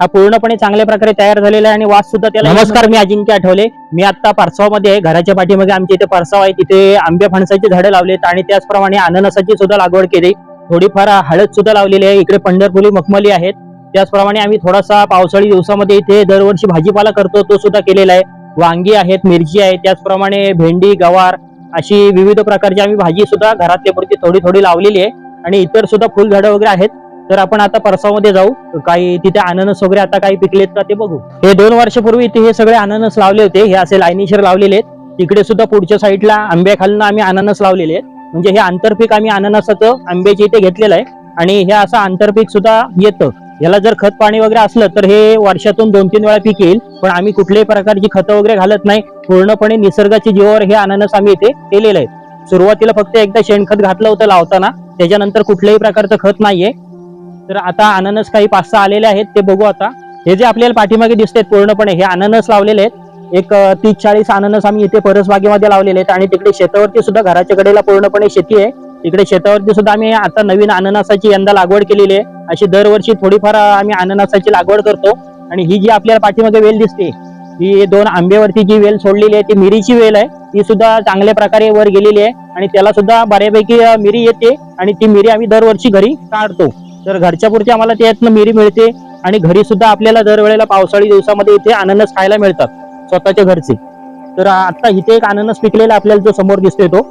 हा पूर्णपणे चांगल्या प्रकारे तयार झालेला आहे आणि वास सुद्धा त्याला नमस्कार मी अजिंक्य आठवले. मी आता परसावमध्ये आहे घराच्या पाठीमागे आमच्या इथे परसाव आहे. तिथे आंबे फणसाची झाडं लावलेत आणि त्याचप्रमाणे अननसाची सुद्धा लागवड केली. थोडीफार हळद सुद्धा लावलेली आहे. इकडे पंढरपुरी मखमली आहेत. त्याचप्रमाणे आम्ही थोडासा पावसाळी दिवसामध्ये इथे दरवर्षी भाजीपाला करतो. तो सुद्धा केलेला आहे. वांगी आहेत मिरची आहे. त्याचप्रमाणे भेंडी गवार अशी विविध प्रकारची आम्ही भाजी सुद्धा घरातल्या पुरती थोडी थोडी लावलेली आहे. आणि इतर सुद्धा फुलझाडं वगैरे आहेत. तर आपण आता परसामध्ये जाऊ. काही तिथे अननस वगैरे आता काही पिकलेत का ते बघू. हे दोन वर्षापूर्वी इथे हे सगळे अननस लावले होते. हे असे लायनीशर लावलेले आहेत. तिकडे सुद्धा पुढच्या साईडला आंब्याखालनं आम्ही अननस लावलेले आहेत. म्हणजे हे आंतरपीक आम्ही अननसाचं आंब्याच्या इथे घेतलेलं आहे. आणि हे असं आंतरपीक सुद्धा येतं. याला जर खत पाणी वगैरे असलं तर हे वर्षातून दोन तीन वेळा पीक येईल. पण आम्ही कुठल्याही प्रकारची खतं वगैरे घालत नाही. पूर्णपणे निसर्गाच्या जीवावर हे अननस आम्ही इथे केलेलं आहे. सुरुवातीला फक्त एकदा शेणखत घातलं होतं लावताना. त्याच्यानंतर कुठल्याही प्रकारचं खत नाहीये. तर आता अननस काही पाच सहा आलेले आहेत ते बघू आता. हे जे आपल्याला पाठीमागे दिसते पूर्णपणे हे अननस लावलेले आहेत. एक तीस चाळीस अननस आम्ही इथे परसबागेमध्ये लावलेले आहेत आणि तिकडे शेतावरती सुद्धा घराच्या कडेला पूर्णपणे शेती आहे. तिकडे शेतावरती सुद्धा आम्ही आता नवीन अननसाची यंदा लागवड केलेली आहे. अशी दरवर्षी थोडीफार आम्ही अननसाची लागवड करतो आणि ही जी आपल्याला पाठीमागे वेल दिसते ही दोन आंब्यावरती जी वेल सोडलेली आहे ती मिरीची वेल आहे. ती सुद्धा चांगल्या प्रकारे वर गेलेली आहे आणि त्याला सुद्धा बऱ्यापैकी मिरी येते आणि ती मिरी आम्ही दरवर्षी घरी काढतो. तर घरच्या पुरती आम्हाला त्यातनं मिरी मिळते आणि घरी सुद्धा आपल्याला दरवेळेला पावसाळी दिवसामध्ये इथे अननस खायला मिळतात स्वतःच्या घरचे. तर आता इथे एक अननस पिकलेला आपल्याला जो समोर दिसतोय तो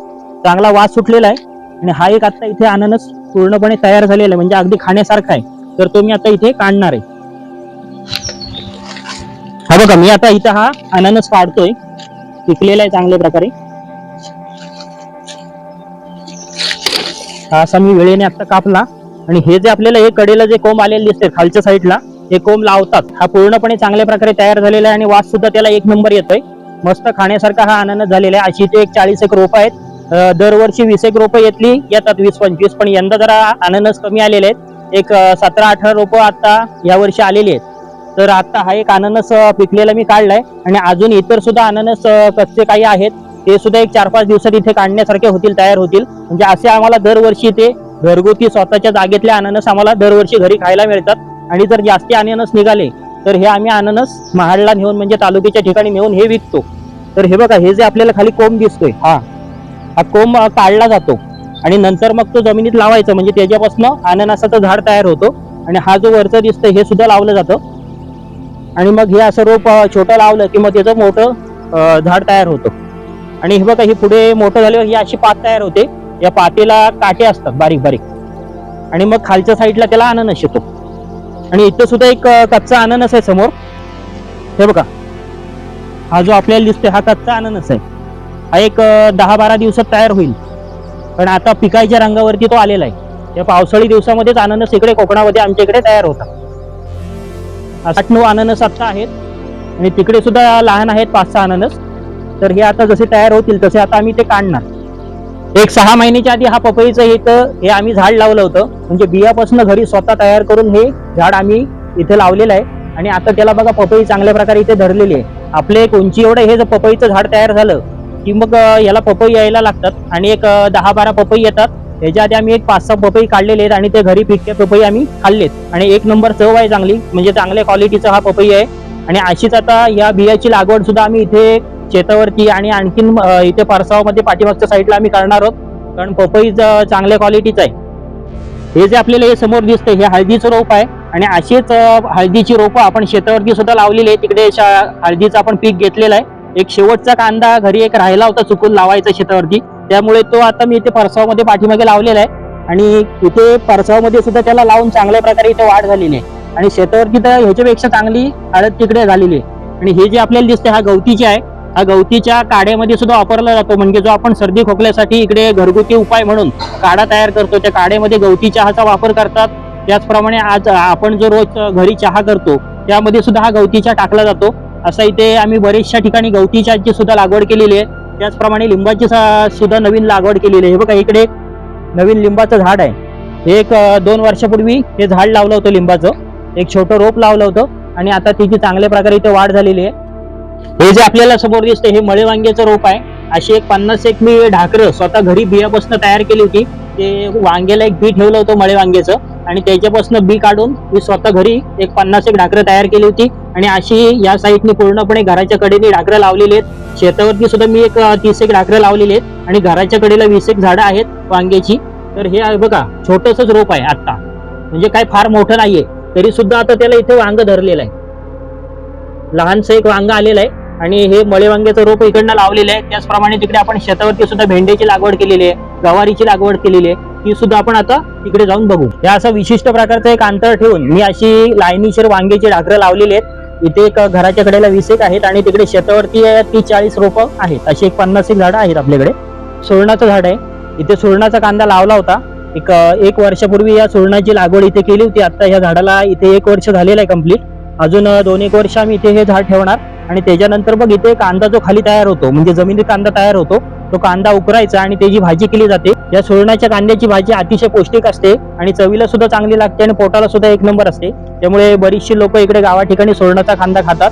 चांगला वास सुटलेला आहे आणि हा एक आता इथे अननस पूर्णपणे तयार झालेला आहे म्हणजे अगदी खाण्यासारखा आहे. तर तो मी आता इथे काढणार आहे. हा बघा मी आता इथं हा अननस काढतोय. पिकलेला आहे चांगल्या प्रकारे. हा असा मी वेळेने आता कापला. आणि हे जे आपल्याला हे कडेला जे कोंब आलेले दिसते खालच्या साईडला हे कोंब लावतात. हा पूर्णपणे चांगल्या प्रकारे तयार झालेला आहे आणि वास सुद्धा त्याला एक नंबर येतोय. मस्त खाण्यासारखा हा अननस झालेला आहे. अशी ते एक चाळीस एक रोप आहेत. दरवर्षी वीस एक रोपं येतली येतात वीस पंचवीस पण यंदा जरा अननस कमी आलेले आहेत. एक सतरा अठरा रोपं आता या वर्षी आलेली आहेत. तर आता हा एक अननस पिकलेला मी काढलाय आणि अजून इतर सुद्धा अननस कच्चे काही आहेत. ते सुद्धा एक चार पाच दिवसात इथे काढण्यासारखे होतील तयार होतील. म्हणजे असे आम्हाला दरवर्षी ते घरगुती स्वतःच्या जागेतले अननस आम्हाला दरवर्षी घरी खायला मिळतात. आणि जर जास्ती अननस निघाले तर हे आम्ही अननस महाडला नेऊन म्हणजे तालुक्याच्या ठिकाणी नेऊन हे विकतो. तर हे बघा हे जे आपल्याला खाली कोंब दिसतोय हा हा कोंब काढला जातो. आणि नंतर मग तो जमिनीत लावायचा म्हणजे त्याच्यापासून अननसाचं झाड तयार होतो. आणि हा जो वरचं दिसतोय हे सुद्धा लावलं जातं. आणि मग हे असं रोप छोटं लावलं की मग त्याचं मोठं झाड तयार होतं. आणि हे बघा हे पुढे मोठं झाल्यावर ही अशी पात तयार होते. या पातेला काटे असतात बारीक बारीक. आणि मग खालच्या साईडला त्याला अननस येतो. आणि इथं सुद्धा एक कच्चा अननस आहे समोर. हे बघा. हा जो आपल्याला दिसतोय हा कच्चा अननस आहे. हा एक दहा बारा दिवसात तयार होईल. पण आता पिकायच्या रंगावरती तो आलेला आहे. या पावसाळी दिवसामध्येच अननस इकडे कोकणामध्ये आमच्या इकडे तयार होतात. आठ नऊ अननस आता आहेत. आणि तिकडे सुद्धा लहान आहेत पाच सहा अननस. तर हे आता जसे तयार होतील तसे आता आम्ही ते काढणार. एक सहा महिन्याच्या आधी हा पपईचं हे तर हे आम्ही झाड लावलं होतं. म्हणजे बियापासून घरी स्वतः तयार करून हे झाड आम्ही इथे लावलेलं आहे. आणि आता त्याला बघा पपई चांगल्या प्रकारे इथे धरलेली आहे. आपले एक उंची एवढं हे जर पपईचं झाड तयार झालं की मग याला पपई यायला लागतात. आणि एक दहा बारा पपई येतात. त्याच्या आधी आम्ही एक पाच सहा पपई काढलेले आहेत आणि ते घरी पिकते पपई आम्ही खाल्लेत. आणि एक नंबर चव आहे चांगली. म्हणजे चांगल्या क्वालिटीचा हा पपई आहे. आणि अशीच आता या बियाची लागवड सुद्धा आम्ही इथे शेतावरती आणि आणखीन इथे परसावामध्ये पाठीमागच्या साईडला आम्ही करणार आहोत. कारण पपई चांगल्या क्वालिटीचं आहे. हे जे आपल्याला हे समोर दिसतंय हे हळदीचं रोप आहे. आणि अशीच हळदीची रोपं आपण शेतावरती सुद्धा लावलेली आहे तिकडे हळदीचं आपण पीक घेतलेलं आहे. एक शेवटचा कांदा घरी एक राहिला होता चुकून लावायचा शेतावरती. त्यामुळे तो आता मी इथे परसावामध्ये पाठीमागे लावलेला आहे. आणि इथे परसावामध्ये सुद्धा त्याला लावून चांगल्या प्रकारे इथे वाढ झालेली आहे. आणि शेतावरती तर ह्याच्यापेक्षा चांगली हळद तिकडे झालेली आहे. आणि हे जे आपल्याला दिसते हा गवतीचे आहे. हा गवतीच्या काड्यामध्ये सुद्धा वापरला जातो. म्हणजे जो आपण सर्दी खोकल्यासाठी इकडे घरगुती उपाय म्हणून काढा तयार करतो त्या काड्यामध्ये गवती चहाचा वापर करतात. त्याचप्रमाणे आज आपण जो रोज घरी चहा करतो त्यामध्ये सुद्धा हा गवती चहा टाकला जातो. असा इथे आम्ही बरेचशा ठिकाणी गवती चहाची सुद्धा लागवड केलेली आहे. त्याचप्रमाणे लिंबाची सुद्धा नवीन लागवड केलेली आहे. हे बघा इकडे नवीन लिंबाचं झाड आहे. एक दोन वर्षापूर्वी हे झाड लावलं होतं लिंबाचं. एक छोटं रोप लावलं होतं. आणि आता तिची चांगल्या प्रकारे इथे वाढ झालेली आहे. हे जे आपल्याला समोर दिसते हे मळे वांग्याचं रोप आहे. अशी एक पन्नास एक मी ढाकरं स्वतः घरी बियापासून तयार केली होती. ते वांग्याला एक बी ठेवलं होतं मळे वांग्याचं. आणि त्याच्यापासून बी काढून मी स्वतः घरी एक पन्नास एक ढाकरं तयार केली होती. आणि अशी या साईडनी पूर्णपणे घराच्या कडेने ढाकरं लावलेली आहेत. शेतावरती सुद्धा मी एक तीस एक ढाकरं लावलेली आहेत. आणि घराच्या कडेला वीस एक झाडं आहेत वांग्याची. तर हे आहे बघा छोटंसंच रोप आहे आता म्हणजे काय फार मोठं नाहीये. तरी सुद्धा आता त्याला इथे वांग धरलेलं आहे. लहानसं एक वांग आलेलं आहे. आणि हे मळे वांग्याचं रोप इकडनं लावलेलं आहे. त्याचप्रमाणे तिकडे आपण शेतावरती सुद्धा भेंड्याची लागवड केलेली आहे. गवारीची लागवड केलेली आहे. ती सुद्धा आपण आता तिकडे जाऊन बघू. या असं विशिष्ट प्रकारचं एक अंतर ठेवून मी अशी लायनीशीर वांग्याची ढाकरं लावलेली आहेत. इथे एक घराच्या कडेला वीस एक आहेत आणि तिकडे शेतावरती तीस चाळीस रोपं आहेत. अशी एक पन्नास एक झाडं आहेत आपल्याकडे. सुरणाचं झाड आहे. इथे सुरणाचा कांदा लावला होता. एक एक वर्षापूर्वी या सुरणाची लागवड इथे केली होती. आता ह्या झाडाला इथे एक वर्ष झालेलं आहे कंप्लीट अजून दोन एक वर्ष आम्ही इथे हे झाड ठेवणार. आणि त्याच्यानंतर मग इथे कांदा जो खाली तयार होतो म्हणजे जमिनीत कांदा तयार होतो तो कांदा उकरायचा आणि त्याची भाजी केली जाते. या सुरणाच्या कांद्याची भाजी अतिशय पौष्टिक असते आणि चवीला सुद्धा चांगली लागते आणि पोटाला सुद्धा एक नंबर असते. त्यामुळे बरीचशी लोक इकडे गावा ठिकाणी सुरणाचा कांदा खातात.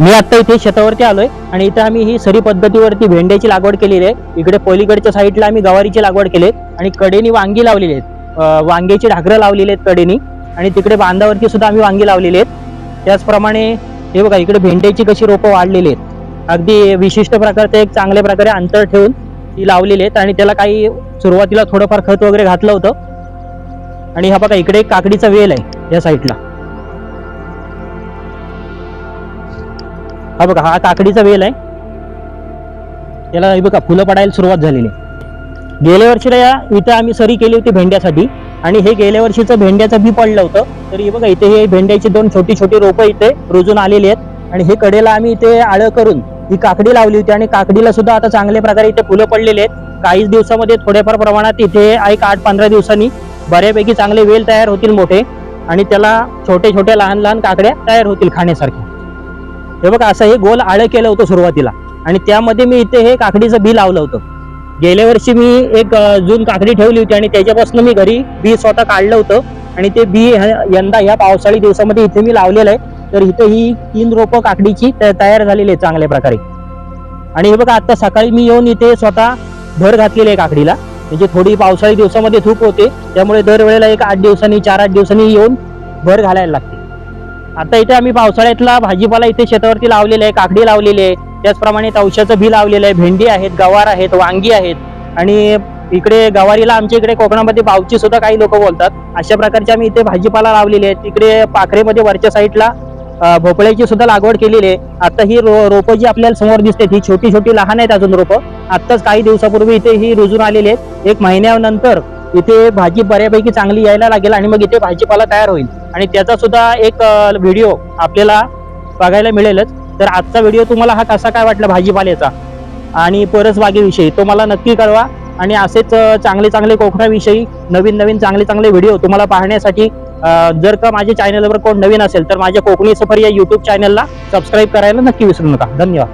मी आता इथे शेतावरती आलोय आणि इथे आम्ही ही सरी पद्धतीवरती भेंड्याची लागवड केलेली आहे. इकडे पलीकडच्या साईडला आम्ही गवारीची लागवड केली आहे आणि कडेनी वांगी लावलेली आहेत. वांग्याची ढाकरं लावलेली आहेत कडेनी आणि तिकडे बांधावरती सुद्धा आम्ही वांगी लावलेली आहेत. त्याचप्रमाणे हे बघा इकडे भेंड्याची कशी रोपं वाढलेली आहेत. अगदी विशिष्ट प्रकारचं एक चांगल्या प्रकारे अंतर ठेवून ती लावलेली आहेत आणि त्याला काही सुरुवातीला थोडंफार खत वगैरे घातलं होतं. आणि हा बघा इकडे एक काकडीचा वेल आहे या साईडला. हा बघा हा काकडीचा वेल आहे. त्याला हे बघा फुलं पडायला सुरुवात झालेली आहे. गेल्या वर्षीला या इथं आम्ही सरी केली होती भेंड्यासाठी. आणि हे गेल्या वर्षीचं भेंड्याचं बी पडलं होतं. तर हे बघा इथे हे भेंड्याची दोन छोटी छोटी रोपं इथे रुजून आलेली आहेत. आणि हे कडेला आम्ही इथे आळं करून ही काकडी लावली होती आणि काकडीला सुद्धा आता चांगल्या प्रकारे इथे फुलं पडलेली आहेत. काहीच दिवसामध्ये थोड्याफार प्रमाणात इथे एक आठ पंधरा दिवसांनी बऱ्यापैकी चांगले वेल तयार होतील मोठे. आणि त्याला छोटे छोटे लहान लहान काकड्या तयार होतील खाण्यासारख्या. हे बघा असं हे गोल आळं केलं होतं सुरुवातीला. आणि त्यामध्ये मी इथे हे काकडीचं बी लावलं होतं. गेल्या वर्षी मी एक जून काकडी ठेवली होती आणि त्याच्यापासून मी घरी बी स्वतः काढलं होतं. आणि ते बी यंदा ह्या पावसाळी दिवसामध्ये इथे मी लावलेलं आहे. तर इथे ही तीन रोपं काकडीची तयार झालेली आहे चांगल्या प्रकारे. आणि हे बघा आता सकाळी मी येऊन इथे स्वतः भर घातलेली आहे काकडीला. म्हणजे थोडी पावसाळी दिवसामध्ये धूप होते. त्यामुळे दरवेळेला एक आठ दिवसांनी चार आठ दिवसांनी येऊन भर घालायला लागते. आता इथे आम्ही पावसाळ्यातला भाजीपाला इथे शेतावरती लावलेला आहे काकडी लावलेली आहे. त्याचप्रमाणे तवशाचं बी लावलेलं आहे भेंडी आहेत गवार आहेत वांगी आहेत. आणि इकडे गवारीला आमच्या इकडे कोकणामध्ये पावची सुद्धा काही लोक बोलतात. अशा प्रकारचे आम्ही इथे भाजीपाला लावलेले आहेत तिकडे पाखरेमध्ये वरच्या साईडला भोपळ्याची सुद्धा लागवड केलेली आहे. आता ही रो रोपं जी आपल्याला समोर दिसते ही छोटी छोटी लहान आहेत अजून रोपं. आत्ताच काही दिवसापूर्वी इथे ही रुजून आलेली आहेत. एक महिन्यानंतर इथे भाजी बऱ्यापैकी चांगली यायला लागेल आणि मग इथे भाजीपाला तयार होईल. आणि त्याचा सुद्धा एक व्हिडिओ आपल्याला बघायला मिळेलच. तर आजचा व्हिडिओ तुम्हाला हा कसा काय वाटला भाजीपाल्याचा? आणि परसबागेविषयी तो मला नक्की कळवा. आणि असेच चांगले चांगले कोकणाविषयी नवीन नवीन चांगले चांगले व्हिडिओ तुम्हाला पाहण्यासाठी जर का माझ्या चॅनलवर कोण नवीन असेल तर माझ्या कोकणी सफर या यूट्यूब चॅनलला सबस्क्राईब करायला नक्की विसरू नका. धन्यवाद.